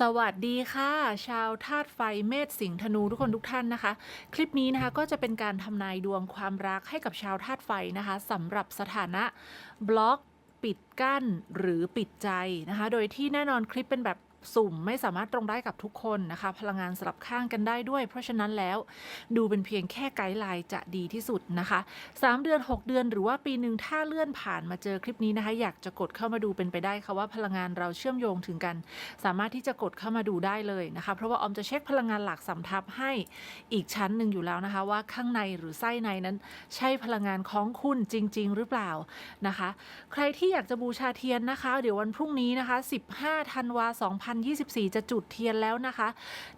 สวัสดีค่ะ ชาวธาตุไฟเมษสิงห์ธนูทุกคนทุกท่านนะคะ คลิปนี้นะคะก็จะเป็นการทำนายดวงความรักให้กับชาวธาตุไฟนะคะสำหรับสถานะบล็อก ปิดกั้นหรือปิดใจนะคะ โดยที่แน่นอนคลิปเป็นแบบ สุ่มไม่สามารถตรงได้กับทุกคนนะคะ พลังงานสลับข้างกันได้ด้วย เพราะฉะนั้นแล้วดูเป็นเพียงแค่ไกด์ไลน์จะดีที่สุดนะคะ 3 เดือน 6 เดือนหรือว่าปีหนึ่งถ้าเลื่อนผ่านมาเจอคลิปนี้นะคะ อยากจะกดเข้ามาดูเป็นไปได้ค่ะว่าพลังงานเราเชื่อมโยงถึงกัน สามารถที่จะกดเข้ามาดูได้เลยนะคะ เพราะว่าออมจะเช็คพลังงานหลักสำทับให้อีกชั้นหนึ่งอยู่แล้วนะคะ ว่าข้างในหรือไส้ในนั้น ใช่พลังงานของคุณจริง ๆ หรือเปล่านะคะ ใครที่อยากจะบูชาเทียนนะคะ เดี๋ยววันพรุ่งนี้นะคะ 15ธันวา2024 จะจุดเทียนแล้วนะคะ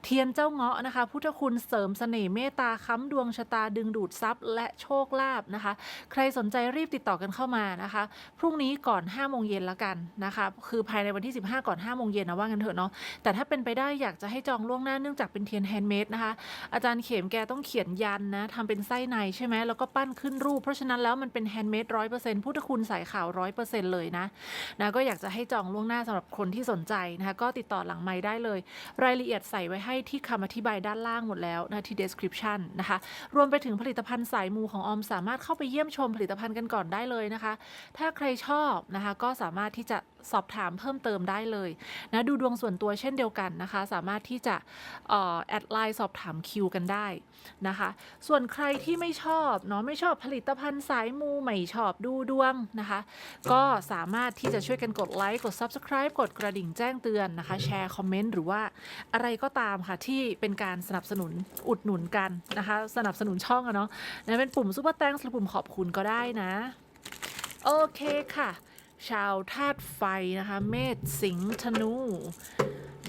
เทียนเจ้าเงาะนะคะ พุทธคุณเสริมเสน่ห์เมตตาค้ำดวงชะตาดึงดูดทรัพย์ และโชคลาภนะคะ ใครสนใจรีบติดต่อกันเข้ามานะคะ พรุ่งนี้ก่อน5โมงเย็นและกันนะคะ คือภายในวันที่ 15 ก่อน5โมงเย็นนะว่างันเถอะเนาะ แต่ถ้าเป็นไปได้อยากจะให้จองล่วงหน้าเนื่องจากเป็นเทียนแฮนด์เมดนะคะ อาจารย์เข็มแกต้องเขียนยันนะทำเป็นไส้ในใช่ไหมแล้วก็ปั้นขึ้นรูป เพราะฉะนั้นแล้วมันเป็นแฮนด์เมดร้อยเปอร์เซ็นต์พุทธคุณสายขาวร้อยเปอร์เซ็นต์เลยนะนะก็อยากจะให้จองล่วงหน้าสำหรับคนที่สนใจนะคะก็ติดต่อหลังไม้ได้เลย รายละเอียดใส่ไว้ให้ที่คำอธิบายด้านล่างหมดแล้วนะที่ description นะคะ รวมไปถึงผลิตภัณฑ์สายมูของออมสามารถเข้าไปเยี่ยมชมผลิตภัณฑ์กันก่อนได้เลยนะคะ ถ้าใครชอบนะคะก็สามารถที่จะสอบถามเพิ่มเติมได้เลยนะดูดวงส่วนตัวเช่นเดียวกันนะคะ สามารถที่จะออแอดไลน์สอบถามคิวกันได้นะคะ ส่วนใครที่ไม่ชอบเนาะไม่ชอบผลิตภัณฑ์สายมูไม่ชอบดูดวงนะคะ ก็สามารถที่จะช่วยกันกดไลค์กด Subscribe กดกระดิ่งแจ้งเตือนนะคะแชร์คอมเมนต์หรือว่าอะไรก็ตามค่ะที่เป็นการสนับสนุนอุดหนุนกันนะคะ สนับสนุนช่องอะเนาะนะเป็นปุ่มซุปเปอร์แตงหรือปุ่มขอบคุณก็ได้นะ โอเคค่ะ ชาวธาตุไฟนะคะ เมษสิงห์ธนู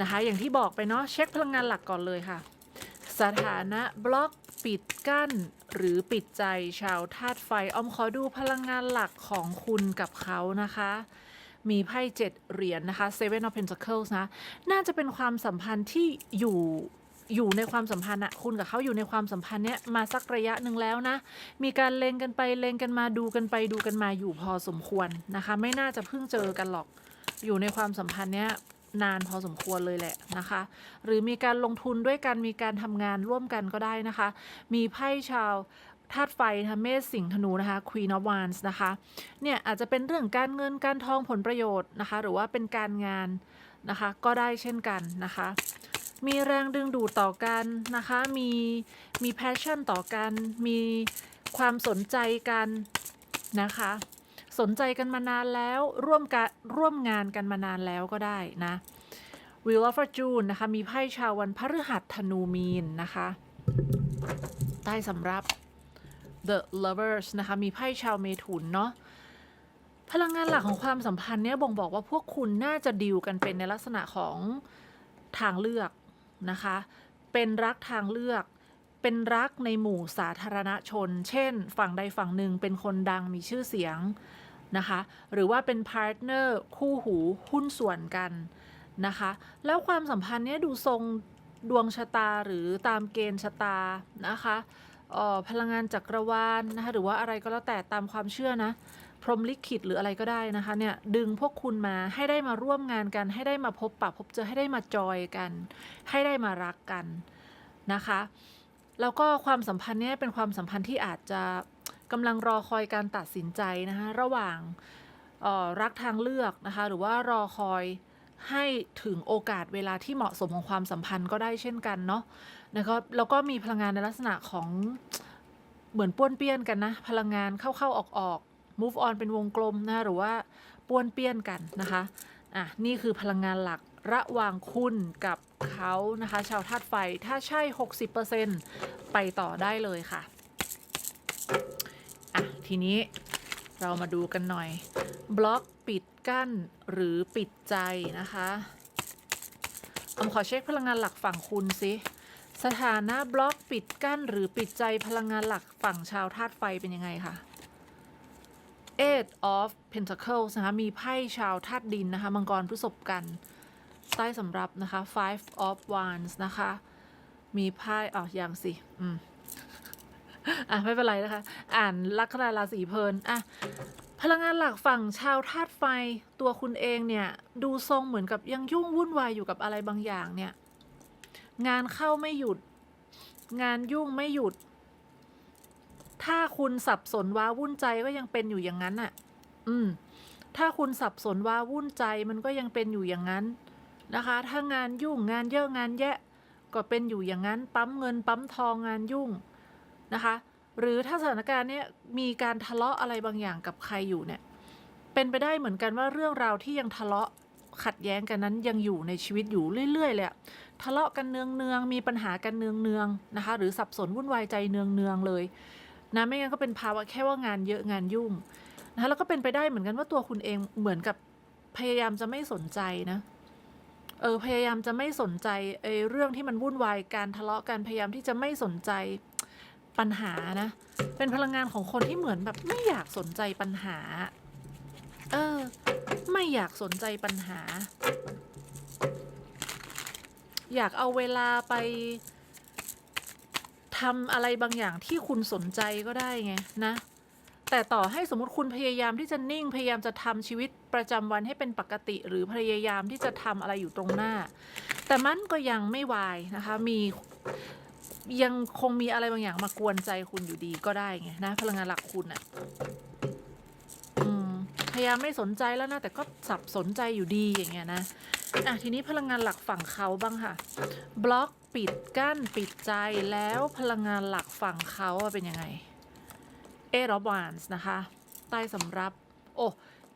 นะคะ อย่างที่บอกไปเนาะเช็คพลังงานหลักก่อนเลยค่ะ สถานะบล็อกปิดกั้นหรือปิดใจชาวธาตุไฟออมขอดูพลังงานหลักของคุณกับเขานะคะ มีไพ่เจ็ดเหรียญนะคะ Seven of Pentacles นะ น่าจะเป็นความสัมพันธ์ที่อยู่อยู่ในความสัมพันธ์อะคุณกับเขาอยู่ในความสัมพันธ์เนี้ยมาสักระยะหนึ่งแล้วนะ มีการเลงกันไปเลงกันมาดูกันไปดูกันมาอยู่พอสมควรนะคะ ไม่น่าจะเพิ่งเจอกันหรอก อยู่ในความสัมพันธ์เนี้ยนานพอสมควรเลยแหละนะคะ หรือมีการลงทุนด้วยกันมีการทำงานร่วมกันก็ได้นะคะ มีไพ่ชาว ธาตุไฟนะคะเมษสิงห์ธนูนะคะ Queen of Wands นะคะเนี่ยอาจจะเป็นเรื่องการเงินการทองผลประโยชน์นะคะ หรือว่าเป็นการงานนะคะ ก็ได้เช่นกันนะคะ มีแรงดึงดูดต่อกันนะคะ มีมีแพชชั่นต่อกัน มีความสนใจกันนะคะ สนใจกันมานานแล้วร่วมกันร่วมงานกันมานานแล้วก็ได้นะ Wheel of Fortune นะคะ มีไพ่ชาววันพฤหัสธนูมีนนะคะ ใต้สำรับ The Lovers นะคะ มีไพ่ชาวเมถุนเนาะพลังงานหลักของความสัมพันธ์เนี่ยบ่งบอกว่าพวกคุณน่าจะดีลกันเป็นในลักษณะของทางเลือกนะคะ เป็นรักทางเลือก เป็นรักในหมู่สาธารณชน เช่น ฝั่งใดฝั่งหนึ่งเป็นคนดังมีชื่อเสียงนะคะ หรือว่าเป็นพาร์ทเนอร์คู่หูหุ้นส่วนกันนะคะ แล้วความสัมพันธ์เนี้ยดูทรงดวงชะตาหรือตามเกณฑ์ชะตานะคะ พลังงานจักรวาลนะคะหรือว่าอะไรก็แล้วแต่ตามความเชื่อนะ พรหมลิขิตหรืออะไรก็ได้นะคะเนี่ยดึงพวกคุณมาให้ได้มาร่วมงานกัน ให้ได้มาพบปะพบเจอให้ได้มาจอยกัน ให้ได้มารักกันนะคะ แล้วก็ความสัมพันธ์เนี้ยเป็นความสัมพันธ์ที่อาจจะกำลังรอคอยการตัดสินใจนะคะระหว่างออรักทางเลือกนะคะหรือว่ารอคอยให้ถึงโอกาสเวลาที่เหมาะสมของความสัมพันธ์ก็ได้เช่นกันเนาะ นะครับแล้วก็มีพลังงานในลักษณะของเหมือนป้วนเปี้ยนกันนะ พลังงานเข้าๆออกๆ move on เป็นวงกลมนะหรือว่าป้วนเปี้ยนกันนะคะอะนี่คือพลังงานหลักระหว่างคุณกับเขานะคะ ชาวธาตุไฟถ้าใช่ 60%ไปต่อได้เลยค่ะอะ ทีนี้เรามาดูกันหน่อย บล็อกปิดกั้นหรือปิดใจนะคะผมขอเช็คพลังงานหลักฝั่งคุณสิ สถานะบล็อกปิดกั้นหรือปิดใจพลังงานหลักฝั่งชาวธาตุไฟเป็นยังไงคะ Eight of Pentacles นะคะ มีไพ่ชาวธาตุดินนะคะ มังกรพฤษภกัน ใต้สำรับนะคะ Five of Wands นะคะ มีไพ่อ๋ออย่างสิ อืม อะ ไม่เป็นไรนะคะ อ่านลัคนาราศีเพลิน อะ พลังงานหลักฝั่งชาวธาตุไฟตัวคุณเองเนี่ย ดูทรงเหมือนกับยังยุ่งวุ่นวายอยู่กับอะไรบางอย่างเนี่ย งานเข้าไม่หยุด งานยุ่งไม่หยุด ถ้าคุณสับสนว้าวุ่นใจก็ยังเป็นอยู่อย่างนั้นอะ อืม ถ้าคุณสับสนว้าวุ่นใจมันก็ยังเป็นอยู่อย่างนั้นนะคะ ถ้างานยุ่งงานเยอะงานแยะ ก็เป็นอยู่อย่างนั้น ปั๊มเงินปั๊มทองงานยุ่งนะคะ หรือถ้าสถานการณ์เนี้ยมีการทะเลาะอะไรบางอย่างกับใครอยู่เนี่ย เป็นไปได้เหมือนกันว่าเรื่องราวที่ยังทะเลาะ ขัดแย้งกันนั้นยังอยู่ในชีวิตอยู่เรื่อย ๆ เลยทะเลาะกันเนืองๆมีปัญหากันเนืองๆนะคะ หรือสับสนวุ่นวายใจเนืองๆเลยนะไม่งั้นก็เป็นภาวะแค่ว่างานเยอะงานยุ่งนะคะแล้วก็เป็นไปได้เหมือนกันว่าตัวคุณเองเหมือนกับพยายามจะไม่สนใจนะเออพยายามจะไม่สนใจไอ้เรื่องที่มันวุ่นวายการทะเลาะกันพยายามที่จะไม่สนใจปัญหานะ เป็นพลังงานของคนที่เหมือนแบบไม่อยากสนใจปัญหา เออ ไม่อยากสนใจปัญหา อยากเอาเวลาไปทำอะไรบางอย่างที่คุณสนใจก็ได้ไงนะ แต่ต่อให้สมมติคุณพยายามที่จะนิ่งพยายามจะทำชีวิตประจำวันให้เป็นปกติ หรือพยายามที่จะทำอะไรอยู่ตรงหน้า แต่มันก็ยังไม่วายนะคะมียังคงมีอะไรบางอย่างมากวนใจคุณอยู่ดีก็ได้ไงนะพลังงานหลักคุณอะ ยายามไม่สนใจแล้วนะแต่ก็สับสนใจอยู่ดีอย่างเงี้ยนะอะทีนี้พลังงานหลักฝั่งเขาบ้างค่ะ บล็อกปิดกั้นปิดใจแล้วพลังงานหลักฝั่งเขาเป็นยังไง Eight of Wands นะคะ ใต้สำรับ โอ้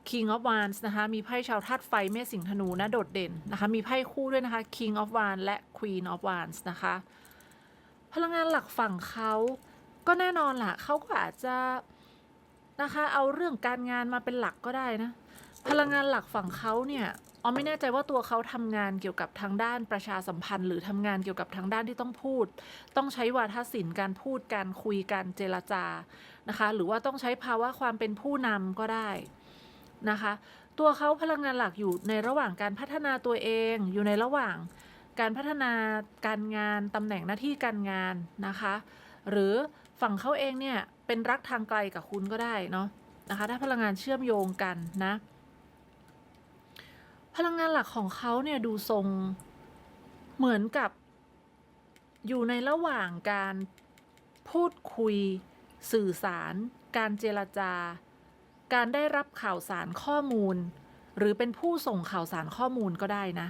King of Wands นะคะ มีไพ่ชาวธาตุไฟเมษสิงธนูนะ โดดเด่นนะคะ มีไพ่คู่ด้วยนะคะ King of Wands และ Queen of Wands นะคะ พลังงานหลักฝั่งเขาก็แน่นอนล่ะ เขาก็อาจจะ นะคะ เอาเรื่องการงานมาเป็นหลักก็ได้นะ พลังงานหลักฝั่งเขาเนี่ยออไม่แน่ใจว่าตัวเขาทำงานเกี่ยวกับทางด้านประชาสัมพันธ์ หรือทำงานเกี่ยวกับทางด้านที่ต้องพูด ต้องใช้วาทศิลป์การพูดการคุยการเจรจานะคะ หรือว่าต้องใช้ภาวะความเป็นผู้นำก็ได้นะคะ ตัวเขาพลังงานหลักอยู่ในระหว่างการพัฒนาตัวเอง อยู่ในระหว่างการพัฒนาการงานตำแหน่งหน้าที่การงานนะคะ หรือฝั่งเขาเองเนี่ย เป็นรักทางไกลกับคุณก็ได้เนาะนะคะ ถ้าพลังงานเชื่อมโยงกันนะ พลังงานหลักของเขาเนี่ยดูทรงเหมือนกับ อยู่ในระหว่างการพูดคุย สื่อสาร การเจรจา การได้รับข่าวสารข้อมูล หรือเป็นผู้ส่งข่าวสารข้อมูลก็ได้นะ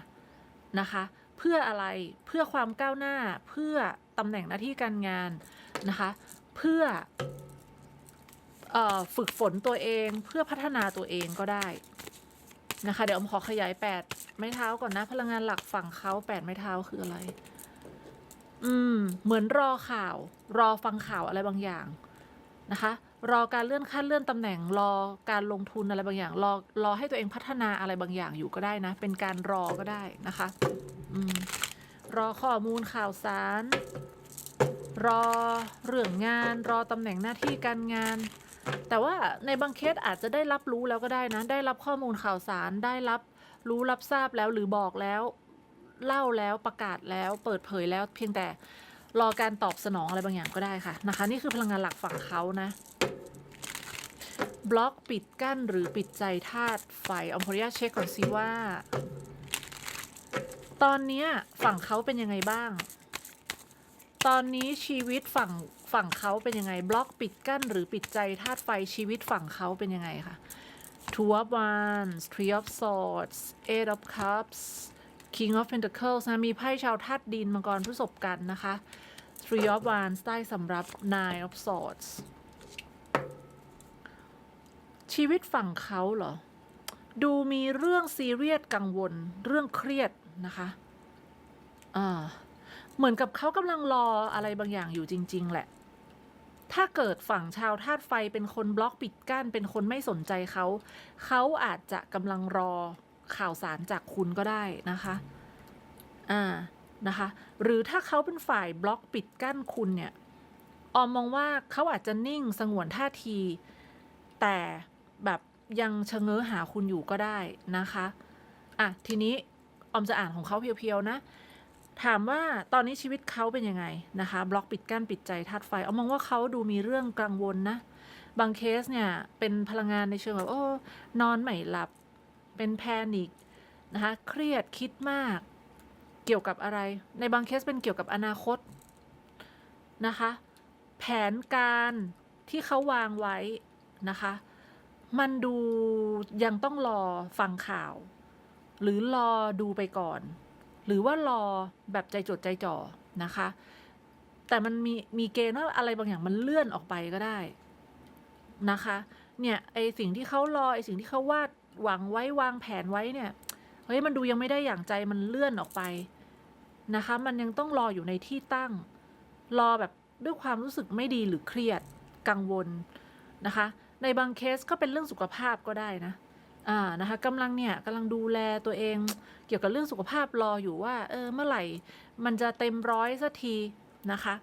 นะคะ เพื่ออะไรเพื่อความก้าวหน้าเพื่อตำแหน่งหน้าที่การงานนะคะ เพื่อเออ ฝึกฝนตัวเองเพื่อพัฒนาตัวเองก็ได้นะคะ เดี๋ยวอมขอขยายแปดไม้เท้าก่อนนะ พลังงานหลักฝั่งเขาแปดไม้เท้าคืออะไร อืม เหมือนรอข่าว รอฟังข่าวอะไรบางอย่างนะคะ รอการเลื่อนขั้นเลื่อนตำแหน่งรอการลงทุนอะไรบางอย่าง รอรอให้ตัวเองพัฒนาอะไรบางอย่างอยู่ก็ได้นะ เป็นการรอก็ได้นะคะอืมรอข้อมูลข่าวสาร รอเรื่องงาน รอตำแหน่งหน้าที่การงาน แต่ว่าในบางเคสอาจจะได้รับรู้แล้วก็ได้นะ ได้รับข้อมูลข่าวสาร ได้รับรู้รับทราบแล้วหรือบอกแล้ว เล่าแล้วประกาศแล้ว เปิดเผยแล้ว เพียงแต่รอการตอบสนองอะไรบางอย่างก็ได้ค่ะนะคะ นี่คือพลังงานหลักฝั่งเขานะ บล็อกปิดกั้นหรือปิดใจธาตุไฟออมขออนุญาเช็คก่อนสิว่า ตอนนี้ฝั่งเขาเป็นยังไงบ้าง ตอนนี้ชีวิตฝั่ง ฝั่งเขาเป็นยังไงบล็อกปิดกั้นหรือปิดใจธาตุไฟชีวิตฝั่งเขาเป็นยังไงคะ Two of Wands Three of Swords Eight of Cups King of Pentacles นะมีไพ่ชาวธาตุดินมังกรพฤษภกันนะคะ Three of Wands ใต้สำรับ Nine of Swords ชีวิตฝั่งเขาเหรอ ดูมีเรื่องซีเรียสกังวล เรื่องเครียดนะคะอ่าเหมือนกับเขากำลังรออะไรบางอย่างอยู่จริง ๆ แหละ ถ้าเกิดฝั่งชาวธาตุไฟเป็นคนบล็อกปิดกั้น เป็นคนไม่สนใจเขา เขาอาจจะกำลังรอข่าวสารจากคุณก็ได้นะคะ อ่า นะคะ หรือถ้าเขาเป็นฝ่ายบล็อกปิดกั้นคุณเนี่ย ออมมองว่าเขาอาจจะนิ่งสงวนท่าที แต่แบบยังชะเง้อหาคุณอยู่ก็ได้นะคะ อะ ทีนี้ออมจะอ่านของเขาเพียวๆนะ ถามว่าตอนนี้ชีวิตเขาเป็นยังไงนะคะ บล็อกปิดกั้นปิดใจธาตุไฟออมมองว่าเขาดูมีเรื่องกังวลนะ บางเคสเนี่ย เป็นพลังงานในเชิงแบบโอ้นอนไม่หลับ เป็นแพนิคนะคะ เครียดคิดมาก เกี่ยวกับอะไร ในบางเคสเป็นเกี่ยวกับอนาคตนะคะ แผนการที่เขาวางไว้นะคะ มันดูยังต้องรอฟังข่าว หรือรอดูไปก่อน หรือว่ารอแบบใจจดใจจ่อนะคะ แต่มันมีมีเกณฑ์ว่าอะไรบางอย่างมันเลื่อนออกไปก็ได้นะคะ เนี่ยไอสิ่งที่เขารอไอสิ่งที่เขาวาดหวังไว้วางแผนไว้เนี่ยเฮ้ยมันดูยังไม่ได้อย่างใจมันเลื่อนออกไปนะคะ มันยังต้องรออยู่ในที่ตั้ง รอแบบด้วยความรู้สึกไม่ดีหรือเครียดกังวลนะคะ ในบางเคสก็เป็นเรื่องสุขภาพก็ได้นะ อ่านะคะกำลังเนี่ยกำลังดูแลตัวเอง เกี่ยวกับเรื่องสุขภาพรออยู่ว่า เออเมื่อไหร่ มันจะเต็มร้อยสักทีนะคะ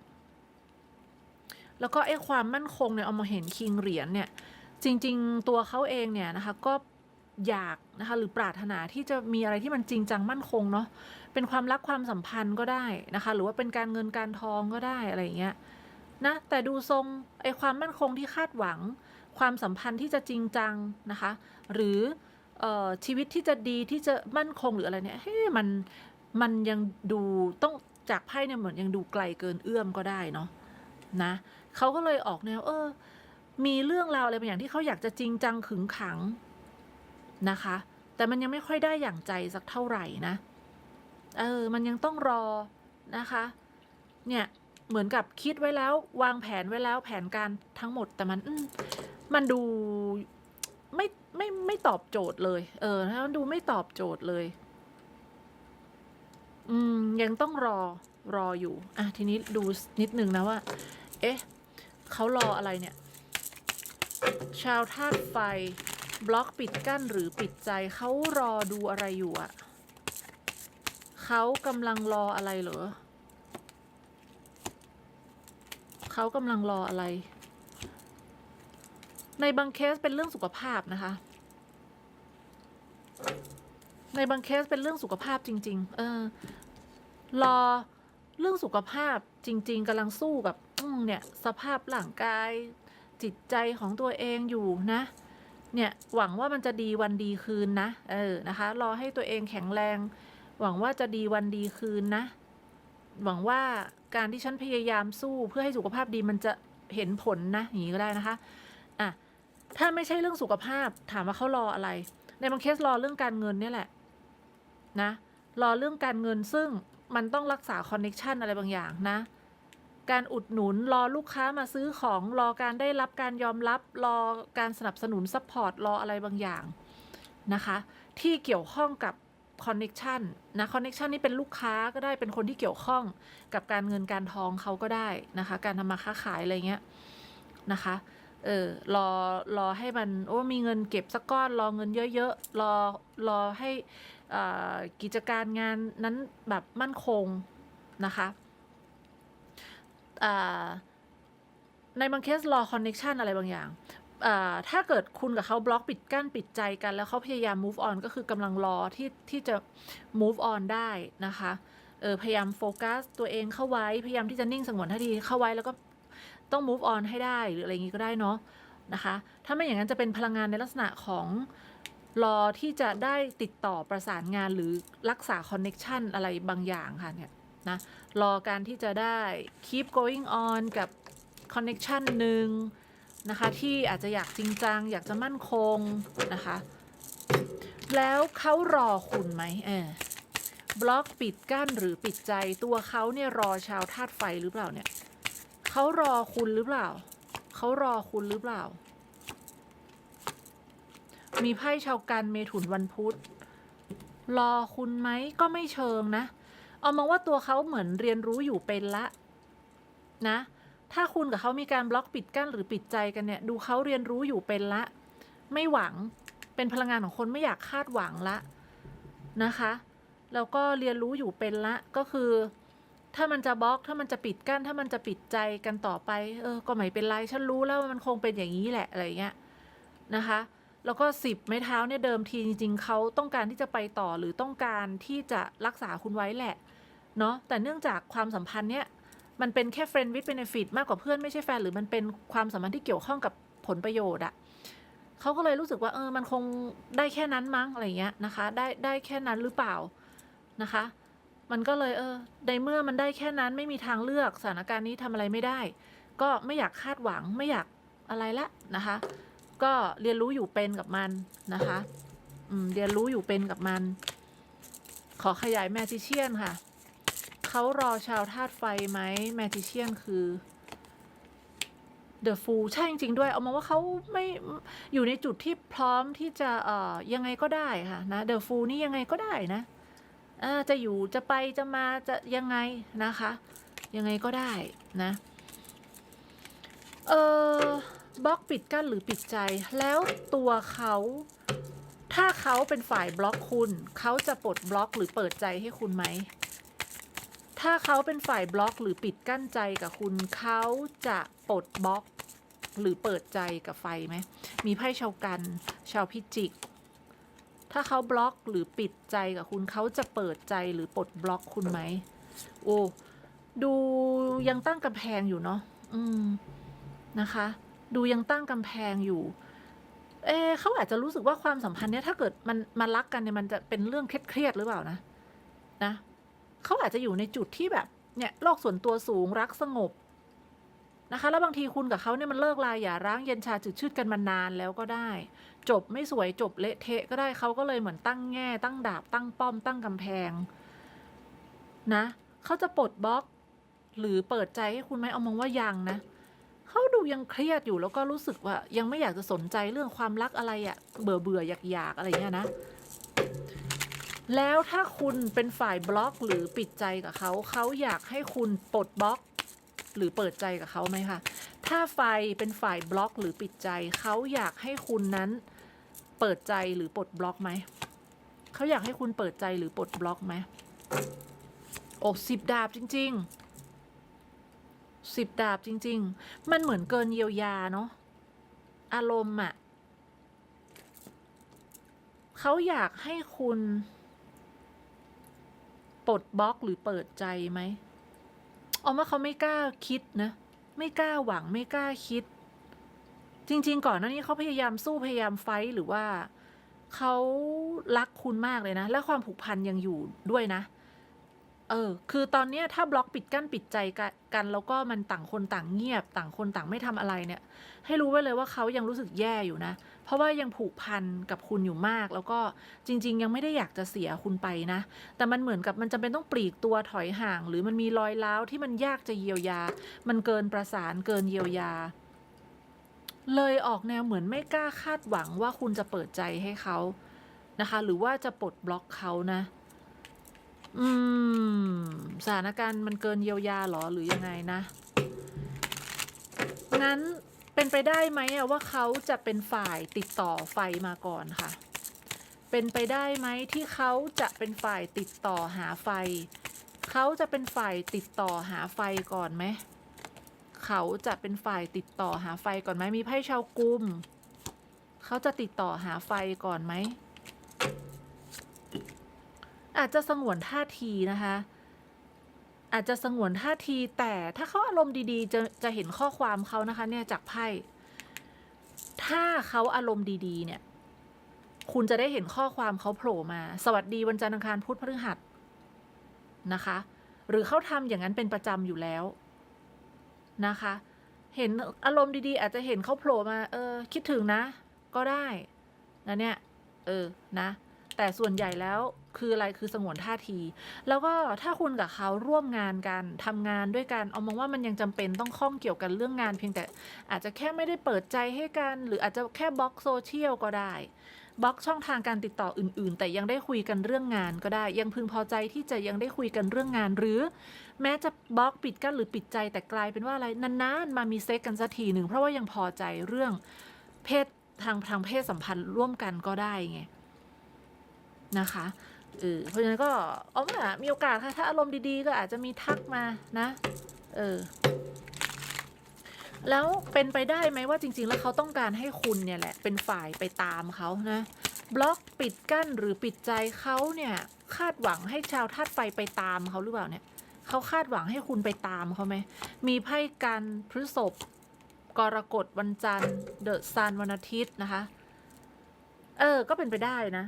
แล้วก็ไอ้ความมั่นคงเนี่ยเอามาเห็นคิงเหรียญเนี่ย จริง ๆ ตัวเขาเองเนี่ยนะคะก็อยากนะคะหรือปรารถนาที่จะมีอะไรที่มันจริงจังมั่นคงเนาะเป็นความรักความสัมพันธ์ก็ได้นะคะ หรือว่าเป็นการเงินการทองก็ได้อะไรอย่างเงี้ย นะ แต่ดูทรงไอความมั่นคงที่คาดหวัง ความสัมพันธ์ที่จะจริงจังนะคะ หรือเออชีวิตที่จะดีที่จะมั่นคงหรืออะไรเนี่ยเฮ้ยมันมันยังดูต้องจากไพ่เนี่ยเหมือนยังดูไกลเกินเอื้อมก็ได้เนาะนะเขาก็เลยออกแนวเออ มีเรื่องราวอะไรบางอย่างที่เขาอยากจะจริงจังขึงขังนะคะ แต่มันยังไม่ค่อยได้อย่างใจสักเท่าไหร่นะ เออ มันยังต้องรอนะคะ เนี่ย เหมือนกับคิดไว้แล้ว วางแผนไว้แล้วแผนการทั้งหมด แต่มันมมันดูไม่ไม่ไม่ตอบโจทย์เลย เออนะมันดูไม่ตอบโจทย์เลย อืม ยังต้องรอรออยู่ อะ ทีนี้ดูนิดนึงนะว่า เอ๊ะเขารออะไรเนี่ย ชาวธาตุไฟ บล็อกปิดกั้นหรือปิดใจเขารอดูอะไรอยู่อะเขากำลังรออะไรเหรอ เขากำลังรออะไร ในบางเคสเป็นเรื่องสุขภาพนะคะ ในบางเคสเป็นเรื่องสุขภาพจริง ๆ เออ รอเรื่องสุขภาพจริง ๆกำลังสู้กับเนี่ย สภาพร่างกาย จิตใจของตัวเองอยู่นะ เนี่ยหวังว่ามันจะดีวันดีคืนนะ เออนะคะ รอให้ตัวเองแข็งแรง หวังว่าจะดีวันดีคืนนะ หวังว่า การที่ฉันพยายามสู้เพื่อให้สุขภาพดีมันจะเห็นผลนะอย่างนี้ก็ได้นะคะอะถ้าไม่ใช่เรื่องสุขภาพถามว่าเขารออะไร ในบางเคสรอเรื่องการเงินเนี่ยแหละนะรอเรื่องการเงินซึ่งมันต้องรักษาคอนเน็ชันอะไรบางอย่างนะ การอุดหนุนรอลูกค้ามาซื้อของรอการได้รับการยอมรับรอการสนับสนุนซัพพอร์ตรออะไรบางอย่างนะคะ ที่เกี่ยวข้องกับ คอนเน็ชันนะคอนเน็ชันนี่เป็นลูกค้าก็ได้เป็นคนที่เกี่ยวข้องกับการเงินการทองเขาก็ได้นะคะ การทำมาค้าขายอะไรเงี้ยนะคะเออรอรอให้มันโอ้มีเงินเก็บสักก้อน รอเงินเยอะๆรอรอให้อ่ากิจการงานนั้นแบบมั่นคงนะคะในบางเคสรอคอนเน็ชันอะไรบางอย่าง ถ้าเกิดคุณกับเขาบล็อกปิดกั้นปิดใจกัน แล้วเขาพยายาม move on ก็คือกำลังรอที่ที่จะ move on ได้นะคะเออพยายามโฟกัสตัวเองเข้าไว้พยายามที่จะนิ่งสงวนท่าทีเข้าไว้แล้วก็ต้อง move on ให้ได้หรืออะไรอย่างนี้ก็ได้เนาะนะคะ ถ้าไม่อย่างนั้นจะเป็นพลังงานในลักษณะของรอที่จะได้ติดต่อประสานงานหรือรักษาคอนเน็ชันอะไรบางอย่างค่ะเนี่ยนะรอการที่จะได้ keep going on กับ connection หนึ่ง นะคะ ที่อาจจะอยากจริงจัง อยากจะมั่นคงนะคะ แล้วเขารอคุณไหมเออบล็อกปิดกั้นหรือปิดใจตัวเขาเนี่ยรอชาวธาตุไฟหรือเปล่าเนี่ยเขารอคุณหรือเปล่าเขารอคุณหรือเปล่า มีไพ่ชาวกันเมถุนวันพุธรอคุณไหมก็ไม่เชิงนะ เอามองว่าตัวเขาเหมือนเรียนรู้อยู่เป็นละ นะ ถ้าคุณกับเขามีการบล็อกปิดกั้นหรือปิดใจกันเนี่ย ดูเขาเรียนรู้อยู่เป็นละ ไม่หวังเป็นพลังงานของคนไม่อยากคาดหวังละนะคะ แล้วก็เรียนรู้อยู่เป็นละก็คือ ถ้ามันจะบล็อกถ้ามันจะปิดกั้น ถ้ามันจะปิดใจกันต่อไป เออ ก็ไม่เป็นไรฉันรู้แล้วว่ามันคงเป็นอย่างนี้แหละอะไรเงี้ยนะคะ แล้วก็สิบไม้เท้าเนี่ยเดิมทีจริงๆเขาต้องการที่จะไปต่อหรือต้องการที่จะรักษาคุณไว้แหละเนาะแต่เนื่องจากความสัมพันธ์เนี่ย มันเป็นแค่ friend with benefit มากกว่าเพื่อนไม่ใช่แฟนหรือมันเป็นความสัมพันธ์ที่เกี่ยวข้องกับผลประโยชน์อะเขาก็เลยรู้สึกว่าเออมันคงได้แค่นั้นมั้งอะไรเงี้ยนะคะ ได้ได้แค่นั้นหรือเปล่านะคะ มันก็เลยเออในเมื่อมันได้แค่นั้นไม่มีทางเลือกสถานการณ์นี้ทำอะไรไม่ได้ ก็ไม่อยากคาดหวังไม่อยากอะไรละนะคะ ก็เรียนรู้อยู่เป็นกับมันนะคะอืมเรียนรู้อยู่เป็นกับมัน ขอขยายแมจิเชียนค่ะ เขารอชาวธาตุไฟไหมแมจิเชียนคือเดอะฟูใช่จริง ๆ ด้วย เอามาว่าเขาไม่อยู่ในจุดที่พร้อมที่จะเอ่อยังไงก็ได้ค่ะนะเดอะฟูนี่ยังไงก็ได้นะอ่อจะอยู่จะไปจะมาจะยังไงนะคะ ยังไงก็ได้นะเออบล็อกปิดกั้นหรือปิดใจ แล้วตัวเขาถ้าเขาเป็นฝ่ายบล็อกคุณ เขาจะปลดบล็อกหรือเปิดใจให้คุณไหม ถ้าเขาเป็นฝ่ายบล็อกหรือปิดกั้นใจกับคุณเขาจะปลดบล็อก หรือเปิดใจกับไฟไหม มีไพ่ชาวกัน ชาวพิจิก ถ้าเขาบล็อกหรือปิดใจกับคุณเขาจะเปิดใจหรือปลดบล็อกคุณไหม โอ้ดูยังตั้งกำแพงอยู่เนาะอืมนะคะ ดูยังตั้งกำแพงอยู่ เอเขาอาจจะรู้สึกว่าความสัมพันธ์เนี้ยถ้าเกิดมันมันรักกันเนี่ยมันจะเป็นเรื่องเครียดๆหรือเปล่านะนะ เขาอาจจะอยู่ในจุดที่แบบเนี่ยโลกส่วนตัวสูงรักสงบนะคะ แล้วบางทีคุณกับเขาเนี่ยมันเลิกลาอย่าร้างเย็นชาจืดชืดกันมานานแล้วก็ได้ จบไม่สวยจบเละเทะก็ได้เขาก็เลยเหมือนตั้งแง่ ตั้งดาบ ตั้งป้อม ตั้งกำแพง นะเขาจะปลดบล็อก หรือเปิดใจให้คุณไหมเอามองว่ายังนะเขาดูยังเครียดอยู่แล้วก็รู้สึกว่า ยังไม่อยากจะสนใจเรื่องความรักอะไรอะเบื่อเบื่ออยากอยากอะไรเงี้ยนะ แล้วถ้าคุณเป็นฝ่ายบล็อกหรือปิดใจกับเขา เขาอยากให้คุณปลดบล็อก หรือเปิดใจกับเขาไหมคะ ถ้าไฟเป็นฝ่ายบล็อกหรือปิดใจ เขาอยากให้คุณนั้นเปิดใจหรือปลดบล็อกไหม เขาอยากให้คุณเปิดใจหรือปลดบล็อกไหมโอ้สิบดาบจริง ๆ สิบดาบจริง ๆ มันเหมือนเกินเยียวยาเนาะ อารมณ์อะเขาอยากให้คุณ ปลดบล็อกหรือเปิดใจไหมเอาว่าเขาไม่กล้าคิดนะ ไม่กล้าหวังไม่กล้าคิด จริง ๆ ก่อนหน้านี้เขาพยายามสู้พยายามไฟท์หรือว่าเขารักคุณมากเลยนะ และความผูกพันยังอยู่ด้วยนะ เออ คือตอนเนี้ยถ้าบล็อกปิดกั้นปิดใจกัน แล้วก็มันต่างคนต่างเงียบ ต่างคนต่างไม่ทำอะไรเนี่ย ให้รู้ไว้เลยว่าเขายังรู้สึกแย่อยู่นะ เพราะว่ายังผูกพันกับคุณอยู่มาก แล้วก็จริง ๆ ยังไม่ได้อยากจะเสียคุณไปนะ แต่มันเหมือนกับมันจำเป็นต้องปลีกตัวถอยห่าง หรือมันมีรอยร้าวที่มันยากจะเยียวยา มันเกินประสานเกินเยียวยา เลยออกแนวเหมือนไม่กล้าคาดหวังว่าคุณจะเปิดใจให้เขานะคะ หรือว่าจะปลดบล็อกเขานะ อืม สถานการณ์มันเกินเยียวยาหรอหรือยังไงนะ งั้นเป็นไปได้ไหมอะว่าเขาจะเป็นฝ่ายติดต่อไฟมาก่อนค่ะ เป็นไปได้ไหมที่เขาจะเป็นฝ่ายติดต่อหาไฟ เขาจะเป็นฝ่ายติดต่อหาไฟก่อนไหม เขาจะเป็นฝ่ายติดต่อหาไฟก่อนไหมมีไพ่ชาวกุม เขาจะติดต่อหาไฟก่อนไหม อาจจะสงวนท่าทีนะคะ อาจจะสงวนท่าทีแต่ถ้าเขาอารมณ์ดีๆ จะจะเห็นข้อความเขานะคะเนี่ยจากไพ่ถ้าเขาอารมณ์ดีๆ เนี่ย คุณจะได้เห็นข้อความเขาโผล่มา สวัสดีวันจันทร์อังคารพุธพฤหัสนะคะ หรือเขาทำอย่างนั้นเป็นประจำอยู่แล้วนะคะ เห็นอารมณ์ดีๆ อาจจะเห็นเขาโผล่มา เออ คิดถึงนะ ก็ได้นะเนี่ย เออ นะ แต่ส่วนใหญ่แล้ว คืออะไรคือสงวนท่าที แล้วก็ถ้าคุณกับเขาร่วมงานกันทำงานด้วยกันเอามองว่ามันยังจำเป็นต้องข้องเกี่ยวกันเรื่องงาน เพียงแต่อาจจะแค่ไม่ได้เปิดใจให้กัน หรืออาจจะแค่บล็อกโซเชียลก็ได้บล็อกช่องทางการติดต่ออื่น ๆ แต่ยังได้คุยกันเรื่องงานก็ได้ ยังพึงพอใจที่จะยังได้คุยกันเรื่องงาน หรือ แม้จะบล็อกปิดกั้นหรือปิดใจแต่กลายเป็นว่าอะไรนานๆมามีเซ็กกันสักทีหนึ่งเพราะว่ายังพอใจเรื่องเพศทางทางเพศสัมพันธ์ร่วมกันก็ได้ไงนะคะ เออเพราะฉะนั้นก็อาว่ามีโอกาสค่ะ ถ้าอารมณ์ดีๆ ก็อาจจะมีทักมานะ เออ แล้วเป็นไปได้ไหมว่าจริง ๆ แล้วเขาต้องการให้คุณเนี่ยแหละ เป็นฝ่ายไปตามเขานะ บล็อกปิดกั้นหรือปิดใจเขาเนี่ย คาดหวังให้ชาวธาตุไฟไปตามเขาหรือเปล่าเนี่ยเขาคาดหวังให้คุณไปตามเขาไหม มีไพ่กันพฤษภกรกฎวันจันทร์เดอะซันวันอาทิตย์นะคะ เออ ก็เป็นไปได้นะ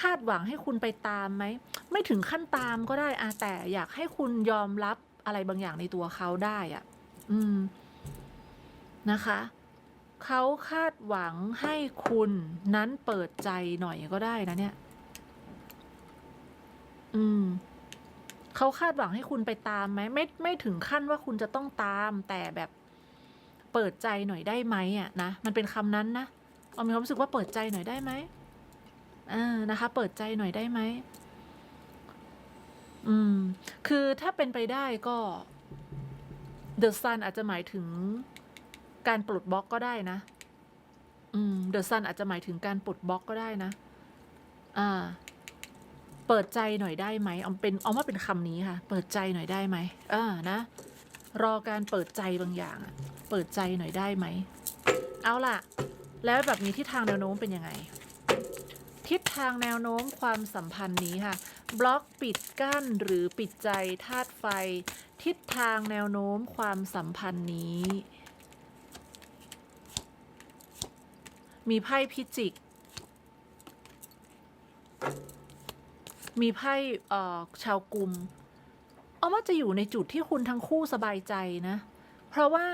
คาดหวังให้คุณไปตามไหม ไม่ถึงขั้นตามก็ได้อะแต่อยากให้คุณยอมรับอะไรบางอย่างในตัวเขาได้อะอืม นะคะ เขาคาดหวังให้คุณนั้นเปิดใจหน่อยก็ได้นะเนี่ย อืม เขาคาดหวังให้คุณไปตามไหมไม่ไม่ถึงขั้นว่าคุณจะต้องตาม แต่แบบ เปิดใจหน่อยได้ไหมอะนะ มันเป็นคำนั้นนะเอามีความรู้สึกว่าเปิดใจหน่อยได้ไหม อ่านะคะ เปิดใจหน่อยได้ไหมอืม คือถ้าเป็นไปได้ก็ The Sun อาจจะหมายถึงการปลดบล็อกก็ได้นะ อืม The Sun อาจจะหมายถึงการปลดบล็อกก็ได้นะ อ่า เปิดใจหน่อยได้ไหมเอาเป็นเอาว่าเป็นคำนี้ค่ะ เปิดใจหน่อยได้ไหมอ่านะ รอการเปิดใจบางอย่างเปิดใจหน่อยได้ไหม เอาล่ะ แล้วแบบนี้ทิศทางแนวโน้มเป็นยังไง ทิศทางแนวโน้มความสัมพันธ์นี้ค่ะ บล็อกปิดกั้นหรือปิดใจธาตุไฟ ทิศทางแนวโน้มความสัมพันธ์นี้ มีไพ่พิจิก มีไพ่ออชาวกลุ่มเอาว่าจะอยู่ในจุดที่คุณทั้งคู่สบายใจนะ เพราะว่า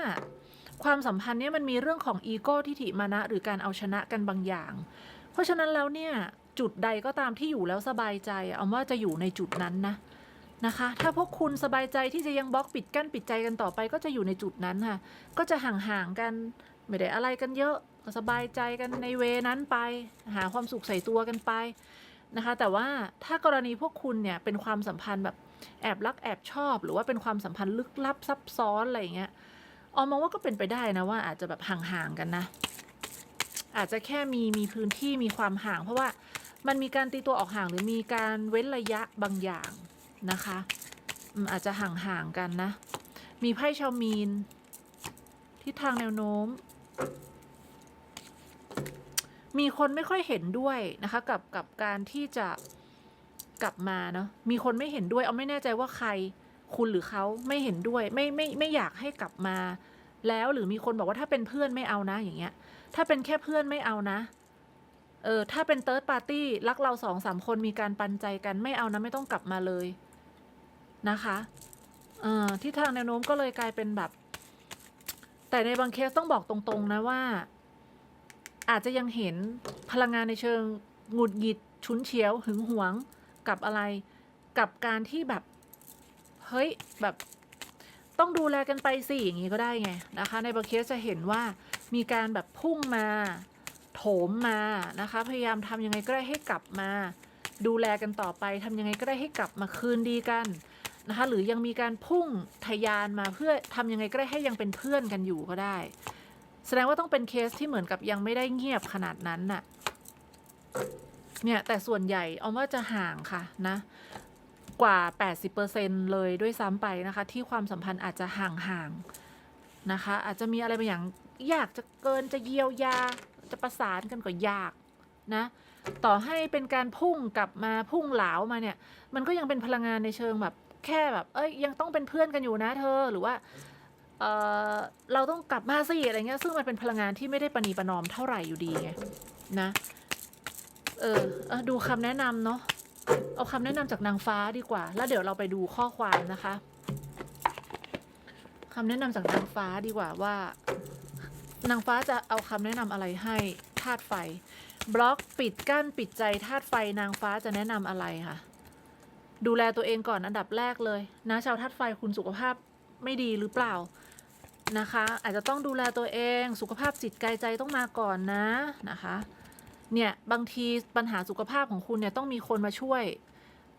ความสัมพันธ์เนี้ยมันมีเรื่องของอีโก้ทิฐิมานะ หรือการเอาชนะกันบางอย่าง เพราะฉะนั้นแล้วเนี่ยจุดใดก็ตามที่อยู่แล้วสบายใจเอาว่าจะอยู่ในจุดนั้นนะนะคะ ถ้าพวกคุณสบายใจที่จะยังบล็อกปิดกั้นปิดใจกันต่อไป ก็จะอยู่ในจุดนั้นค่ะ ก็จะห่างๆกันไม่ได้อะไรกันเยอะสบายใจกันในเวนั้นไป หาความสุขใส่ตัวกันไปนะคะ แต่ว่าถ้ากรณีพวกคุณเนี่ยเป็นความสัมพันธ์แบบแอบรักแอบชอบ หรือว่าเป็นความสัมพันธ์ลึกลับซับซ้อนอะไรอย่างเงี้ยออมมองว่าก็เป็นไปได้นะว่าอาจจะแบบห่างๆกันนะ อาจจะแค่มีมีพื้นที่มีความห่าง เพราะว่ามันมีการตีตัวออกห่างหรือมีการเว้นระยะบางอย่างนะคะอาจจะห่างๆกันนะ มีไพ่ชาวมีนทิศทางแนวโน้ม มีคนไม่ค่อยเห็นด้วยนะคะกับกับการที่จะกลับมาเนาะมีคนไม่เห็นด้วย เอาไม่แน่ใจว่าใครคุณหรือเขาไม่เห็นด้วยไม่ไม่ไม่อยากให้กลับมา แล้วหรือมีคนบอกว่าถ้าเป็นเพื่อนไม่เอานะอย่างเงี้ย ถ้าเป็นแค่เพื่อนไม่เอานะ เออ ถ้าเป็นเติร์ดปาร์ตี้รักเราสองสามคนมีการปันใจกันไม่เอานะไม่ต้องกลับมาเลยนะคะ เออที่ทางแนวโน้มก็เลยกลายเป็นแบบ แต่ในบางเคสต้องบอกตรงๆนะว่า อาจจะยังเห็นพลังงานในเชิงหงุดหงิดฉุนเฉียวหึงหวงกับอะไร กับการที่แบบ เฮ้ยแบบต้องดูแลกันไปสิอย่างนี้ก็ได้ไงนะคะ ในบางเคสจะเห็นว่า มีการแบบพุ่งมาโถมมานะคะ พยายามทำยังไงก็ได้ให้กลับมา ดูแลกันต่อไปทำยังไงก็ได้ให้กลับมาคืนดีกันนะคะ หรือยังมีการพุ่งทะยานมาเพื่อทำยังไงก็ได้ให้ยังเป็นเพื่อนกันอยู่ก็ได้ แสดงว่าต้องเป็นเคสที่เหมือนกับยังไม่ได้เงียบขนาดนั้นน่ะเนี่ยแต่ส่วนใหญ่เอาว่าจะห่างค่ะนะกว่า 80%เลยด้วยซ้ำไปนะคะ ที่ความสัมพันธ์อาจจะห่างๆ นะคะ อาจจะมีอะไรบางอย่างยากจะเกินจะเยียวยาจะประสานกันก็ยากนะต่อให้เป็นการพุ่งกลับมาพุ่งเหลามาเนี่ย มันก็ยังเป็นพลังงานในเชิงแบบแค่แบบ เอ้ยยังต้องเป็นเพื่อนกันอยู่นะเธอหรือว่าเออเราต้องกลับมาสิอะไรเงี้ยซึ่งมันเป็นพลังงานที่ไม่ได้ประนีประนอมเท่าไหร่อยู่ดีไงนะเออเออดูคำแนะนำเนาะเอาคำแนะนำจากนางฟ้าดีกว่า แล้วเดี๋ยวเราไปดูข้อความนะคะ คำแนะนำจากนางฟ้าดีกว่าว่านางฟ้าจะเอาคำแนะนำอะไรให้ธาตุไฟ บล็อกปิดกั้นปิดใจธาตุไฟนางฟ้าจะแนะนำอะไรค่ะ ดูแลตัวเองก่อนอันดับแรกเลยนะชาวธาตุไฟคุณสุขภาพไม่ดีหรือเปล่านะคะ อาจจะต้องดูแลตัวเองสุขภาพจิตกายใจต้องมาก่อนนะนะคะเนี่ยบางทีปัญหาสุขภาพของคุณเนี่ยต้องมีคนมาช่วย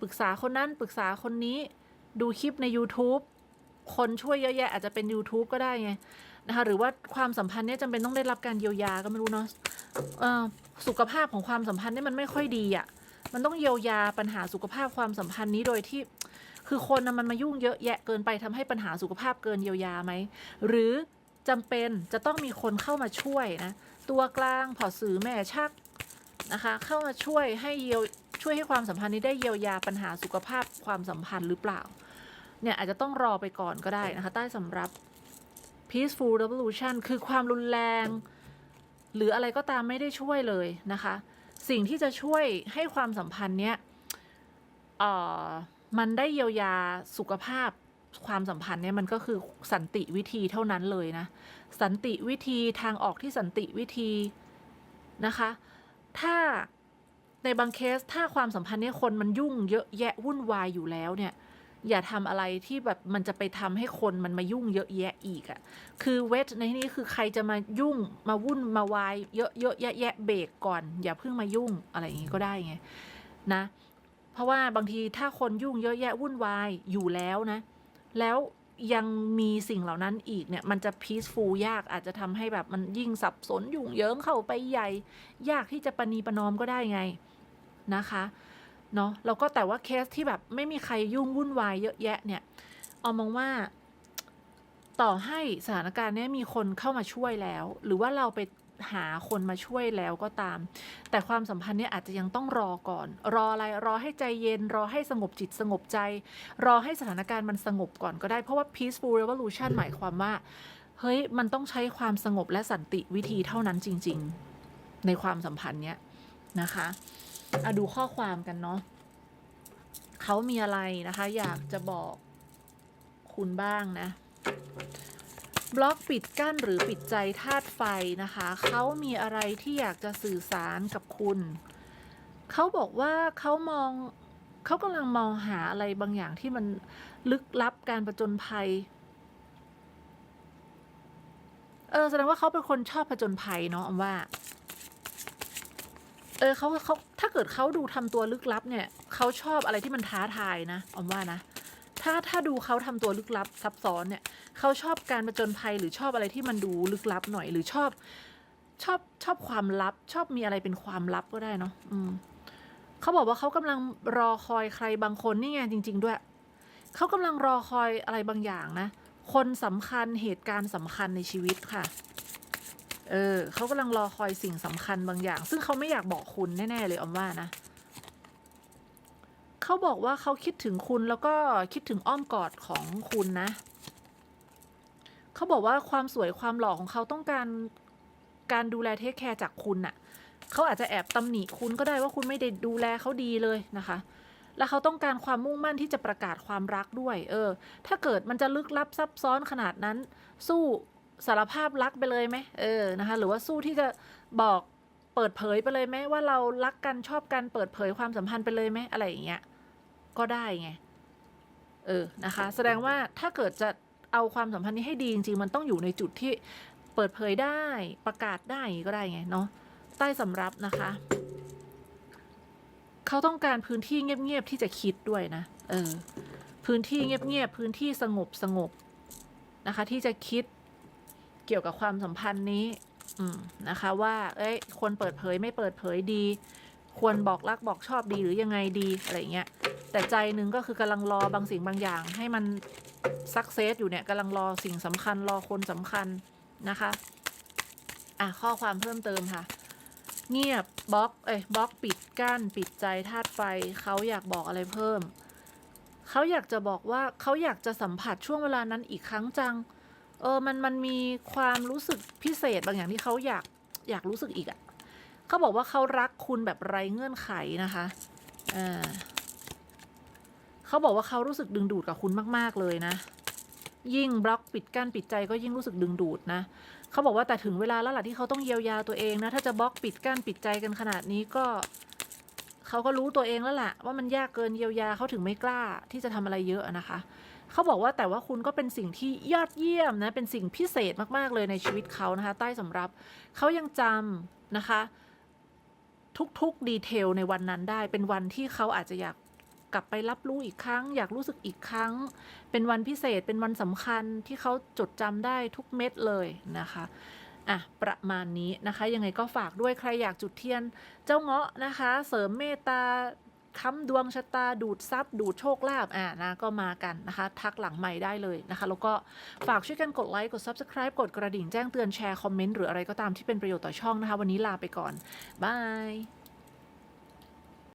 ปรึกษาคนนั้นปรึกษาคนนี้ดูคลิปใน YouTube คนช่วยเยอะแยะอาจจะเป็น YouTube ก็ได้ไงนะคะหรือว่าความสัมพันธ์เนี่ยจำเป็นต้องได้รับการเยียวยาก็ไม่รู้เนาะสุขภาพของความสัมพันธ์เนี่ยมันไม่ค่อยดีอะ่ะมันต้องเยียวยาปัญหาสุขภาพความสัมพันธ์นี้โดยที่คือคนนะมันมายุ่งเยอะแยะเกินไปทำให้ปัญหาสุขภาพเกินเยียวยาไหมหรือจำเป็นจะต้องมีคนเข้ามาช่วยนะตัวกลางผอสื่อแม่ชักนะคะเข้ามาช่วยให้เยียวช่วยให้ความสัมพันธ์นี้ได้เยียวยาปัญหาสุขภาพความสัมพันธ์หรือเปล่า เนี่ยอาจจะต้องรอไปก่อนก็ได้นะคะ ใต้สำรับ peaceful revolution คือความรุนแรง หรืออะไรก็ตามไม่ได้ช่วยเลยนะคะ สิ่งที่จะช่วยให้ความสัมพันธ์เนี้ยเอ่อมันได้เยียวยาสุขภาพความสัมพันธ์เนี่ยมันก็คือสันติวิธีเท่านั้นเลยนะ สันติวิธีทางออกที่สันติวิธีนะคะ ถ้าในบางเคสถ้าความสัมพันธ์เนี้ยคนมันยุ่งเยอะแยะวุ่นวายอยู่แล้วเนี่ย อย่าทำอะไรที่แบบมันจะไปทำให้คนมันมายุ่งเยอะแยะอีกอะ่ะ คือเวทในที่นี้คือใครจะมายุ่งมาวุ่นมาวายเยอะเยอะแยะแยะเบรกก่อน อย่าเพิ่งมายุ่งอะไรอย่างงี้ก็ได้ไงนะ เพราะว่าบางทีถ้าคนยุ่งเยอะแยะวุ่นวายอยู่แล้วนะ แล้วยังมีสิ่งเหล่านั้นอีกเนี่ย มันจะ peaceful ยากอาจจะทำให้แบบมันยิ่งสับสนยุ่งเยิงเข้าไปใหญ่ ยากที่จะประนีประนอมก็ได้ไงนะคะ เนาะแล้วก็แต่ว่าเคสที่แบบไม่มีใครยุ่งวุ่นวายเยอะแยะเนี่ย เอามองว่า ต่อให้สถานการณ์นี้มีคนเข้ามาช่วยแล้ว หรือว่าเราไปหาคนมาช่วยแล้วก็ตาม แต่ความสัมพันธ์เนี่ยอาจจะยังต้องรอก่อน รออะไร รอให้ใจเย็น รอให้สงบจิตสงบใจ รอให้สถานการณ์มันสงบก่อนก็ได้ เพราะว่า peaceful revolution หมายความว่า เฮ้ย มันต้องใช้ความสงบและสันติวิธีเท่านั้นจริง ๆ ในความสัมพันธ์เนี้ยนะคะ อะดูข้อความกันเนาะเขามีอะไรนะคะ อยากจะบอกคุณบ้างนะ บล็อกปิดกั้นหรือปิดใจธาตุไฟนะคะ เขามีอะไรที่อยากจะสื่อสารกับคุณ เขาบอกว่าเขามองเขากำลังมองหาอะไรบางอย่างที่มันลึกลับการประจนภัย เออแสดงว่าเขาเป็นคนชอบผจญภัยเนาะอำว่า เออเขาเขาถ้าเกิดเขาดูทำตัวลึกลับเนี่ยเขาชอบอะไรที่มันท้าทายนะออมว่านะ ถ้าถ้าดูเขาทำตัวลึกลับซับซ้อนเนี่ยเขาชอบการประจนภัยหรือชอบอะไรที่มันดูลึกลับหน่อยหรือชอบชอบชอบความลับ ชอบมีอะไรเป็นความลับก็ได้เนาะอืมเขาบอกว่าเขากำลังรอคอยใครบางคนนี่ไงจริง ๆ ด้วยเขากำลังรอคอยอะไรบางอย่างนะ คนสำคัญเหตุการณ์สำคัญในชีวิตค่ะ เออเขากำลังรอคอยสิ่งสำคัญบางอย่าง ซึ่งเขาไม่อยากบอกคุณแน่ๆเลยออมว่านะเขาบอกว่าเขาคิดถึงคุณแล้วก็คิดถึงอ้อมกอดของคุณนะเขาบอกว่าความสวยความหล่อของเขาต้องการการดูแลเทคแคร์จากคุณน่ะเขาอาจจะแอบตำหนิคุณก็ได้ว่าคุณไม่ได้ดูแลเขาดีเลยนะคะ แล้วเขาต้องการความมุ่งมั่นที่จะประกาศความรักด้วย เออ ถ้าเกิดมันจะลึกลับซับซ้อนขนาดนั้น สู้ สารภาพรักไปเลยไหมเออนะคะ หรือว่าสู้ที่จะบอกเปิดเผยไปเลยไหมว่าเรารักกันชอบกันเปิดเผยความสัมพันธ์ไปเลยไหมอะไรอย่างเงี้ยก็ได้ไงเออนะคะ แสดงว่าถ้าเกิดจะเอาความสัมพันธ์นี้ให้ดีจริงๆมันต้องอยู่ในจุดที่เปิดเผยได้ประกาศได้ก็ได้ไงเนาะใต้สำรับนะคะ เขาต้องการพื้นที่เงียบๆที่จะคิดด้วยนะเออพื้นที่เงียบๆพื้นที่สงบสงบนะคะ ที่จะคิด เกี่ยวกับความสัมพันธ์นี้นะคะว่า เอ้ยควรเปิดเผยไม่เปิดเผยดี ควรบอกรักบอกชอบดีหรือยังไงดีอะไรเงี้ย แต่ใจหนึ่งก็คือกำลังรอบางสิ่งบางอย่าง ให้มันสักเซสอยู่เนี่ยกำลังรอสิ่งสำคัญรอคนสำคัญนะคะ อะข้อความเพิ่มเติมค่ะ เงียบบล็อก เอ้ยบล็อกปิดกั้นปิดใจธาตุไฟเขาอยากบอกอะไรเพิ่ม เขาอยากจะบอกว่าเขาอยากจะสัมผัสช่วงเวลานั้นอีกครั้งจัง เออมันมันมีความรู้สึกพิเศษบางอย่างที่เขาอยากอยากรู้สึกอีกอะ่ะเขาบอกว่าเขารักคุณแบบไร้เงื่อนไขนะคะอ่าเขาบอกว่าเขารู้สึกดึงดูดกับคุณมาก ๆเลยนะ ยิ่งบล็อกปิดกั้นปิดใจก็ยิ่งรู้สึกดึงดูดนะเขาบอกว่าแต่ถึงเวลาแล้วล่ะที่เขาต้องเยียวยาตัวเองนะถ้าจะบล็อกปิดกั้นปิดใจกันขนาดนี้ก็เขาก็รู้ตัวเองแล้วล่ะว่ามันยากเกินเยียวยาเขาถึงไม่กล้าที่จะทำอะไรเยอะนะคะ เขาบอกว่าแต่ว่าคุณก็เป็นสิ่งที่ยอดเยี่ยมนะ เป็นสิ่งพิเศษมาก ๆ เลยในชีวิตเขานะคะ ใต้สำรับเขายังจำนะคะ ทุก ๆ ดีเทลในวันนั้นได้ เป็นวันที่เขาอาจจะอยากกลับไปรับรู้อีกครั้ง อยากรู้สึกอีกครั้ง เป็นวันพิเศษเป็นวันสำคัญที่เขาจดจำได้ทุกเม็ดเลยนะคะอะประมาณนี้นะคะ ยังไงก็ฝากด้วยใครอยากจุดเทียน เจ้าเงาะนะคะ เสริมเมตตา ค้ำดวงชะตาดูดทรัพย์ ดูดโชคลาภอะนะก็มากันนะคะ ทักหลังใหม่ได้เลยนะคะ แล้วก็ฝากช่วยกันกดไลค์ กด Subscribe กดกระดิ่งแจ้งเตือนแชร์ คอมเมนต์ หรืออะไรก็ตามที่เป็นประโยชน์ต่อช่องนะคะ วันนี้ลาไปก่อนบาย